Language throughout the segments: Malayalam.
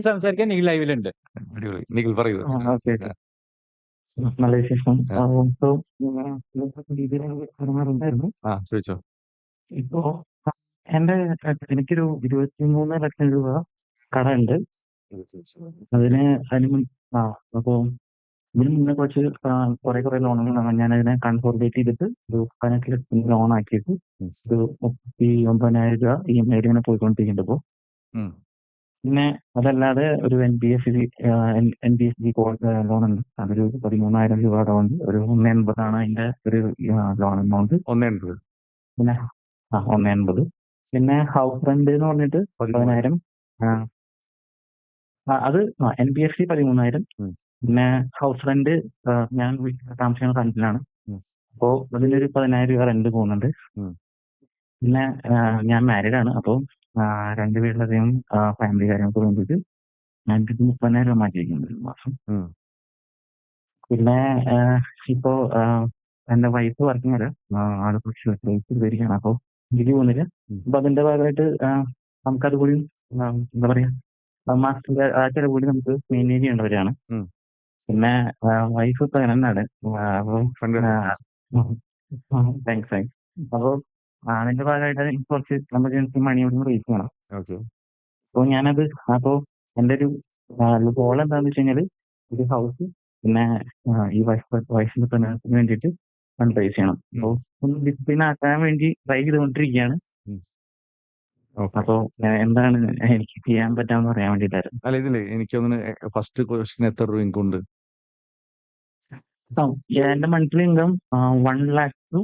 സംസാരിക്കാൻ നിഖിൽ ലൈവിലുണ്ട്. അടിപൊളി. നിഖിൽ പറയൂ. നല്ല വിശേഷം. ഇപ്പോ രീതിയിലുള്ള പെരുമാറുണ്ടായിരുന്നു ആ ചോദിച്ചോ. ഇപ്പോ എന്റെ എനിക്കൊരു ഇരുപത്തിമൂന്ന് ലക്ഷം രൂപ കടമുണ്ട് അതിന് അതിന് മുൻ ആ അപ്പോ ഇതിന് മുന്നേ കുറച്ച് കുറെ കുറെ ലോണുകളാണ് ഞാൻ അതിനെ കൺസോർബേറ്റ് ചെയ്തിട്ട് ഒരു പതിനെട്ട് ലക്ഷം ലോൺ ആക്കിയിട്ട്. ഒരു മുപ്പത്തി ഒമ്പതിനായിരം രൂപ ഇ എം ഐ ഇങ്ങനെ പോയിക്കൊണ്ടിരിക്കുന്നുണ്ട് ഇപ്പോ. പിന്നെ അതല്ലാതെ ഒരു N B F N B F G loan ഉണ്ട്. അതൊരു പതിമൂന്നായിരം രൂപ ലോൺ ഒരു ഒന്ന് എൺപതാണ് അതിന്റെ ഒരു ലോൺ എമൗണ്ട് ഒന്ന് എൺപത് പിന്നെ ആ ഒന്ന് എൺപത് പിന്നെ ഹൗസ് റെന്റ് എന്ന് പറഞ്ഞിട്ട് ഒൻപതിനായിരം അത് എൻ ബി എഫ് സി പതിമൂന്നായിരം. പിന്നെ ഹൗസ് റെന്റ് ഞാൻ താമസിക്കുന്ന റെന്റിലാണ്. അപ്പോ അതിനൊരു പതിനായിരം രൂപ റെന്റ് പോകുന്നുണ്ട്. പിന്നെ ഞാൻ മാരീഡ് ആണ്. അപ്പോൾ രണ്ട് വീട്ടിലധികം ഫാമിലി കാര്യങ്ങൾക്ക് വേണ്ടിയിട്ട് ഞാൻ ഇത് മുപ്പതിനായിരം രൂപ മാറ്റി വയ്ക്കുന്നുണ്ട് ഒരു മാസം. പിന്നെ ഇപ്പോ എന്റെ വൈഫ് വർക്കിംഗ് അല്ല ആൾ വരികയാണ്. അപ്പോ ജോലി പോകുന്നില്ല. അപ്പൊ അതിന്റെ ഭാഗമായിട്ട് നമുക്കത് കൂടി എന്താ പറയാ മാസത്തിന്റെ ആ ചെലവ് കൂടി നമുക്ക് മെയിന്റെയിൻ ചെയ്യേണ്ടവരാണ്. പിന്നെ വൈഫ് ഇപ്പൊ പ്രഗ്നന്റാണ് അപ്പൊ താങ്ക്സ് താങ്ക്സ് അപ്പൊ അതിന്റെ ഭാഗമായിട്ട് എനിക്ക് കുറച്ച് എമർജൻസി മണി ഒന്ന് റേസ് ചെയ്യണം. അപ്പൊ ഞാനത് അപ്പോ എന്റെ ഒരു ഗോൾ എന്താന്ന് വെച്ച് കഴിഞ്ഞാൽ ഒരു ഹൗസ് പിന്നെ ഈ വൈഫ് വൈഫിന്റെ പെണ്ണിന് വേണ്ടിയിട്ട് ഫണ്ട് റേസ് ചെയ്യണം. അപ്പോ ഒന്ന് ഡിസിപ്ലിൻ ആക്കാൻ വേണ്ടി ട്രൈ ചെയ്തുകൊണ്ടിരിക്കുകയാണ്. അപ്പോ എന്താണ് എനിക്ക് ചെയ്യാൻ പറ്റാന്ന് പറയാൻ വേണ്ടിയിട്ടായിരുന്നു. അല്ല ഇതില്ലേ എനിക്കൊന്ന് ഫസ്റ്റ് ക്വസ്റ്റ്യൻ എത്ര രൂപ ഇൻകം ഉണ്ട്? ആ, എന്റെ monthly income one lakh to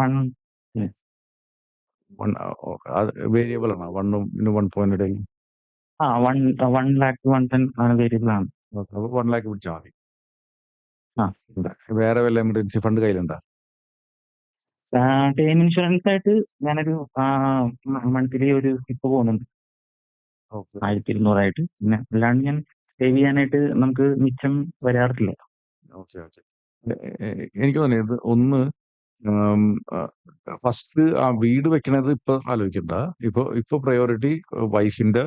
one one variable ആണോ? വണ്ണും പിന്നെ വൺ പോയിന്റ് ഇടയിൽ? ആ one one lakh one ten variable ആണ് അപ്പോൾ വൺ ലാക്ക് പിടിച്ചാൽ മതി. ആ. ഉണ്ട്. വേറെ വല്ല എമർജൻസി ഫണ്ട് കയ്യിലുണ്ടോ? ടേം ഇൻഷുറൻസ് ആയിട്ട് ഞാനൊരു മന്ത്ലി ഒരു ഇപ്പ് പോകുന്നുണ്ട്. ഓക്കെ ആയിരത്തി ഇരുന്നൂറായിട്ട് പിന്നെ അല്ലാണ്ട് ഞാൻ സേവ് ചെയ്യാനായിട്ട് നമുക്ക് മിച്ചം വരാറില്ല. ഓക്കെ ഓക്കെ എനിക്ക് തോന്നിയത് ഒന്ന് ഫസ്റ്റ് ആ വീട് വെക്കണത് ഇപ്പൊ ആലോചിക്കണ്ട. ഇപ്പൊ ഇപ്പൊ പ്രയോറിറ്റി വൈഫിന്റെ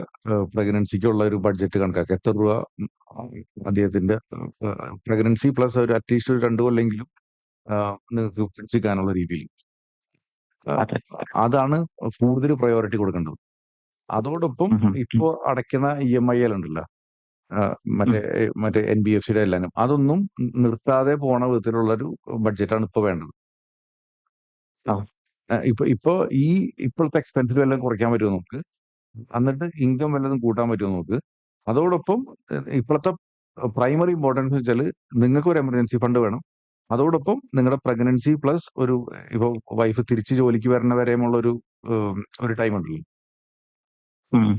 പ്രഗ്നൻസിക്കുള്ള ഒരു ബഡ്ജറ്റ് കണക്കാക്കുക എത്ര രൂപ അദ്ദേഹത്തിന്റെ പ്രഗ്നൻസി പ്ലസ് ഒരു അറ്റ്ലീസ്റ്റ് ഒരു രണ്ടു കൊല്ലെങ്കിലും നിങ്ങൾക്ക് പിടിച്ചിക്കാനുള്ള രീതിയിൽ. അതെ. അതാണ് കൂടുതൽ പ്രയോറിറ്റി കൊടുക്കേണ്ടത്. അതോടൊപ്പം. ഇപ്പോ അടയ്ക്കുന്ന ഇ എം ഐ ഉണ്ടല്ലോ ഉണ്ടല്ല മറ്റേ മറ്റേ എൻ ബി എഫ് സിയുടെ എല്ലാനും. അതൊന്നും നിർത്താതെ പോണ വിധത്തിലുള്ള ഒരു ബഡ്ജറ്റാണ് ഇപ്പൊ വേണ്ടത്. ആ. ആ, ഇപ്പൊ ഇപ്പൊ ഈ ഇപ്പോഴത്തെ എക്സ്പെൻസിൽ എല്ലാം കുറയ്ക്കാൻ പറ്റുമോ നമുക്ക്? എന്നിട്ട് ഇൻകം വല്ലതും കൂട്ടാൻ പറ്റുമോ നമുക്ക്? അതോടൊപ്പം ഇപ്പോഴത്തെ പ്രൈമറി ഇമ്പോർട്ടൻസ് വെച്ചാൽ നിങ്ങൾക്ക് ഒരു എമർജൻസി ഫണ്ട് വേണം. അതോടൊപ്പം നിങ്ങളുടെ പ്രഗ്നൻസി പ്ലസ് ഒരു ഇപ്പൊ വൈഫ് തിരിച്ച് ജോലിക്ക് വരണ വരെയുമുള്ള ഒരു ഏഹ്, ഒരു ടൈം ഉണ്ടല്ലോ.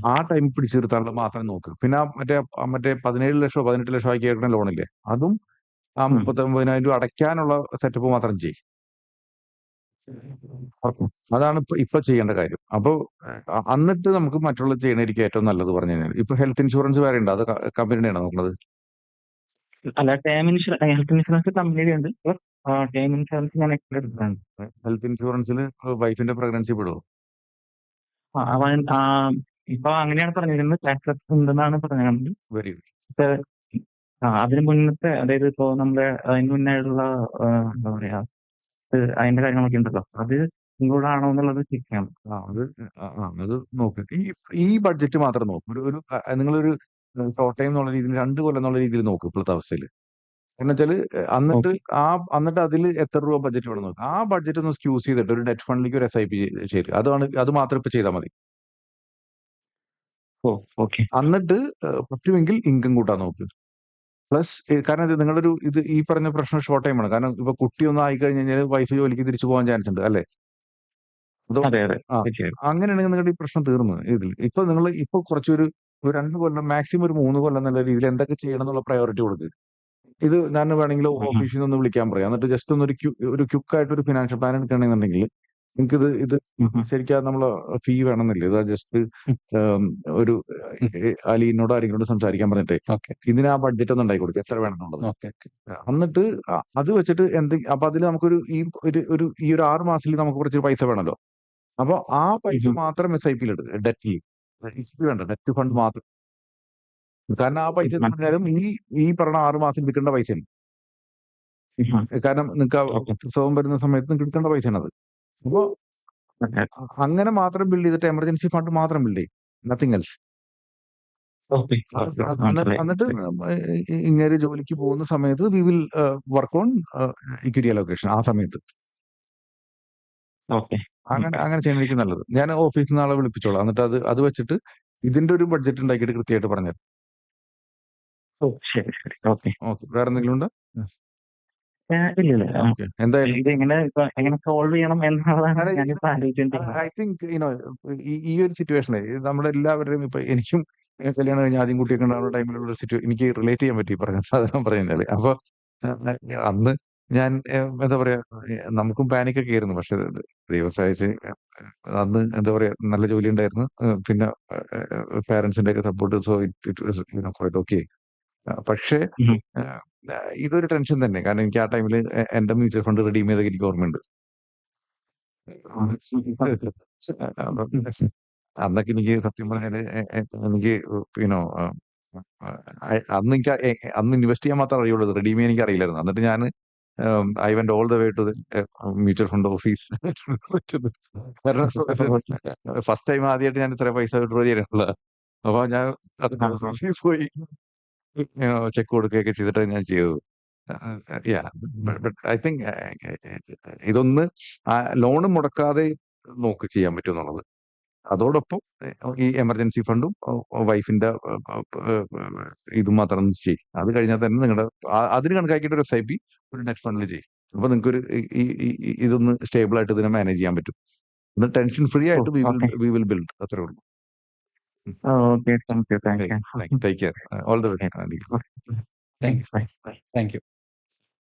ആ ടൈം പിടിച്ചു നിർത്താനുള്ള മാത്രം നോക്ക്. പിന്നെ ആ മറ്റേ ആ മറ്റേ പതിനേഴ് ലക്ഷമോ പതിനെട്ട് ലക്ഷമോ ആക്കി കേൾക്കുന്ന ലോണില്ലേ അതും ആ. മുപ്പത്തി ഒമ്പതിനായിരം രൂപ അടയ്ക്കാനുള്ള സെറ്റപ്പ് മാത്രം ചെയ്യും. അതാണ് ഇപ്പൊ ഇപ്പൊ ചെയ്യേണ്ട കാര്യം. അപ്പൊ അഹ് എന്നിട്ട് നമുക്ക് മറ്റുള്ള ചെയ്യണായിരിക്കും ഏറ്റവും നല്ലത് പറഞ്ഞു കഴിഞ്ഞാൽ ഇപ്പൊ ഹെൽത്ത് ഇൻഷുറൻസ് വേറെ ഉണ്ട്? അത് കമ്പനിയാണ് നോക്കുന്നത് അല്ല ടേം ഇൻഷുറൻസ് ഹെൽത്ത് ഇൻഷുറൻസ് കമ്പനിയുടെ ഉണ്ട്. ടേം ഇൻഷുറൻസ് ഞാൻ എടുത്തതാണ് ഹെൽത്ത് ഇൻഷുറൻസിൽ വൈഫിന്റെ പ്രഗ്നൻസി ആ, ഇപ്പൊ അങ്ങനെയാണ് പറഞ്ഞിരുന്നത് ടാക്സ് ഉണ്ടെന്നാണ് പറഞ്ഞത് വെരി ഗുഡ്. അതിന് മുന്നത്തെ അതായത് ഇപ്പോ നമ്മുടെ അതിന് മുന്നായിട്ടുള്ള ഉള്ള എന്താ പറയാ അതിന്റെ കാര്യങ്ങളൊക്കെ ഉണ്ടല്ലോ. അത് ഇൻക്ലൂഡ് ആണോ എന്നുള്ളത് ചെക്ക് ചെയ്യണം. ആ അത് ആ ആ, അത് നോക്ക്. ഈ ഈ ബഡ്ജറ്റ് മാത്രം നോക്കും. ഒരു ഒരു അ- നിങ്ങളൊരു ഷോർട്ട് ടൈം എന്നുള്ള രീതിയിൽ രണ്ട് കൊല്ലം എന്നുള്ള രീതിയിൽ നോക്കും ഇപ്പോഴത്തെ അവസ്ഥയിൽ എന്ന് വെച്ചാൽ എന്നിട്ട് ആ എന്നിട്ട് അതിൽ എത്ര രൂപ ബഡ്ജറ്റ് വേണം നോക്കുക ആ ബഡ്ജറ്റ് ഒന്ന് സ്ക്യൂസ് ചെയ്തിട്ട് ഒരു ഡെറ്റ് ഫണ്ടിലേക്ക് ഒരു എസ് ഐ പി ചെയ്ത് അതാണ് അത് മാത്രം ഇപ്പൊ ചെയ്താൽ മതി. Oh okay. എന്നിട്ട് ഏഹ്, പറ്റുമെങ്കിൽ ഇൻകം കൂട്ടാൻ നോക്ക്. പ്ലസ് കാരണം ഇത് നിങ്ങളൊരു ഇത് ഈ പറഞ്ഞ പ്രശ്നം ഷോർട്ട് ടൈം ആണ്. കാരണം ഇപ്പൊ കുട്ടി ഒന്നും ആയി കഴിഞ്ഞ് കഴിഞ്ഞാൽ വൈഫ് ജോലിക്ക് തിരിച്ചു പോകാൻ ചാൻസ് ഉണ്ട് അല്ലേ. അങ്ങനെയാണെങ്കിൽ നിങ്ങളുടെ ഈ പ്രശ്നം തീർന്നു. ഇതിൽ ഇപ്പൊ നിങ്ങൾ ഇപ്പൊ കുറച്ചൊരു ഒരു രണ്ട് കൊല്ലം മാക്സിമം ഒരു മൂന്ന് കൊല്ലം എന്നുള്ള രീതിയിൽ എന്തൊക്കെ ചെയ്യണം എന്നുള്ള പ്രയോറിറ്റി കൊടുക്കുക ഇത് ഞാൻ വേണമെങ്കിൽ ഓഫീസിൽ നിന്ന് ഒന്ന് വിളിക്കാൻ പറയാം. എന്നിട്ട് ജസ്റ്റ് ഒന്ന് ഒരു ക്യു- ഒരു ക്യുക്കായിട്ട് ഒരു ഫിനാൻഷ്യൽ പ്ലാൻ എടുക്കണമെന്നുണ്ടെങ്കിൽ നിങ്ങൾക്ക് ഇത്. ശരിക്കും നമ്മൾ ഫീ വേണമെന്നില്ല. ഇത് ജസ്റ്റ് ഒരു അലീനോട് ആരെങ്കിലും സംസാരിക്കാൻ പറഞ്ഞിട്ട് ഇതിന് ആ ബഡ്ജറ്റ് ഒന്നും ഉണ്ടായി കൊടുക്കുക എത്ര വേണമെന്നുള്ളത്. എന്നിട്ട് അത് വെച്ചിട്ട് എന്ത് അപ്പൊ അതിൽ നമുക്കൊരു ഈ ഒരു ഒരു ഈ ഒരു ആറ് മാസത്തിൽ നമുക്ക് കുറച്ച് പൈസ വേണമല്ലോ അപ്പൊ ആ പൈസ മാത്രം എസ് ഐ പിയിൽ എടുക്കുക ഡെറ്റിൽ വേണ്ട. ഡെറ്റ് ഫണ്ട് മാത്രം. കാരണം ആ പൈസ പറഞ്ഞാലും ഈ ഈ പറഞ്ഞ ആറ് മാസം കിട്ടേണ്ട പൈസയാണ്. കാരണം നിങ്ങൾക്ക് ഉത്സവം വരുന്ന സമയത്ത് നിങ്ങൾക്ക് എടുക്കേണ്ട പൈസയാണ് അത് അപ്പോ അങ്ങനെ മാത്രം ബിൽഡ് ചെയ്തിട്ട് എമർജൻസി ഫണ്ട് മാത്രം ബിൽഡ് ചെയ്യും. Nothing else. എന്നിട്ട് ഇങ്ങനെ ജോലിക്ക് പോകുന്ന സമയത്ത് we will work on equity allocation ആ സമയത്ത്. അങ്ങനെ അങ്ങനെ ചെയ്യുന്നതായിരിക്കും നല്ലത്. ഞാൻ ഓഫീസിൽ നിന്ന് ആളെ വിളിപ്പിച്ചോളാം. എന്നിട്ട് അത് അത് വെച്ചിട്ട് ഇതിന്റെ ഒരു ബഡ്ജറ്റ് ഉണ്ടാക്കിയിട്ട് കൃത്യമായിട്ട് പറഞ്ഞു ശരി ശരി. ഓക്കെ ഓക്കെ വേറെ എന്തെങ്കിലും ഉണ്ടോ? ഏ, ഇല്ല ഇല്ല ആ, ഓക്കെ എന്തായാലും ഇത് എങ്ങനെ സോൾവ് ചെയ്യണം എന്നുള്ളതാണ് ഐ തിങ്ക് യുനോ ഈ ഒരു സിറ്റുവേഷനിൽ നമ്മളെല്ലാവരുടെയും ഇപ്പൊ എനിക്കും കല്യാണം കഴിഞ്ഞ ആദ്യം കുട്ടിയൊക്കെ ഉണ്ടാവുന്ന ടൈമിലുള്ള സിറ്റുവേഷൻ എനിക്ക് റിലേറ്റ് ചെയ്യാൻ പറ്റി പറഞ്ഞ സാധനം പറഞ്ഞാൽ അപ്പൊ അന്ന് ഞാൻ എന്താ പറയാ നമുക്കും പാനിക് ഒക്കെ ആയിരുന്നു. പക്ഷെ ദൈവം സഹായിച്ച് അന്ന് എന്താ പറയാ നല്ല ജോലി ഉണ്ടായിരുന്നു. പിന്നെ പാരന്റ്സിന്റെ ഒക്കെ support so it it okay പക്ഷേ ഇതൊരു ടെൻഷൻ തന്നെ. കാരണം എനിക്ക് ആ ടൈമിൽ എന്റെ മ്യൂച്വൽ ഫണ്ട് റെഡീം ചെയ്തൊക്കെ എനിക്ക് ഓർമ്മയുണ്ട്. അന്നൊക്കെ എനിക്ക് സത്യം പറഞ്ഞാൽ എനിക്ക് പിന്നോ അന്ന് എനിക്ക് അന്ന് ഇൻവെസ്റ്റ് ചെയ്യാൻ മാത്രമേ അറിയുള്ളൂ. റെഡീം ചെയ്യാൻ എനിക്ക് അറിയില്ലായിരുന്നു. എന്നിട്ട് ഞാൻ I went all the way to mutual fund office കാരണം ഫസ്റ്റ് ടൈം ആദ്യമായിട്ട് ഞാൻ ഇത്ര പൈസ വിഡ്രോ ചെയ്യാനുള്ള അപ്പൊ ഞാൻ. പോയി. ചെക്ക് കൊടുക്കുകയൊക്കെ ചെയ്തിട്ടാണ് ഞാൻ ചെയ്തത്. ഐ തിങ്ക് ഇതൊന്ന് ലോൺ മുടക്കാതെ നോക്ക് ചെയ്യാൻ പറ്റും എന്നുള്ളത്. അതോടൊപ്പം ഈ എമർജൻസി ഫണ്ടും വൈഫിന്റെ ഇതും മാത്രം ചെയ്യും അത് കഴിഞ്ഞാൽ തന്നെ നിങ്ങളുടെ അതിന് കണക്കാക്കിയിട്ട് ഒരു എസ് ഐ പി ഒരു നെറ്റ് ഫണ്ടിൽ ചെയ്യും. അപ്പൊ നിങ്ങൾക്ക് ഒരു ഇതൊന്ന് സ്റ്റേബിൾ ആയിട്ട് ഇതിനെ മാനേജ് ചെയ്യാൻ പറ്റും. ടെൻഷൻ ഫ്രീ ആയിട്ട് we will Oh, okay. Thank you. Thank you. Take care. Uh, all the best, Okay. Thank you. Bye. Bye. Thank you.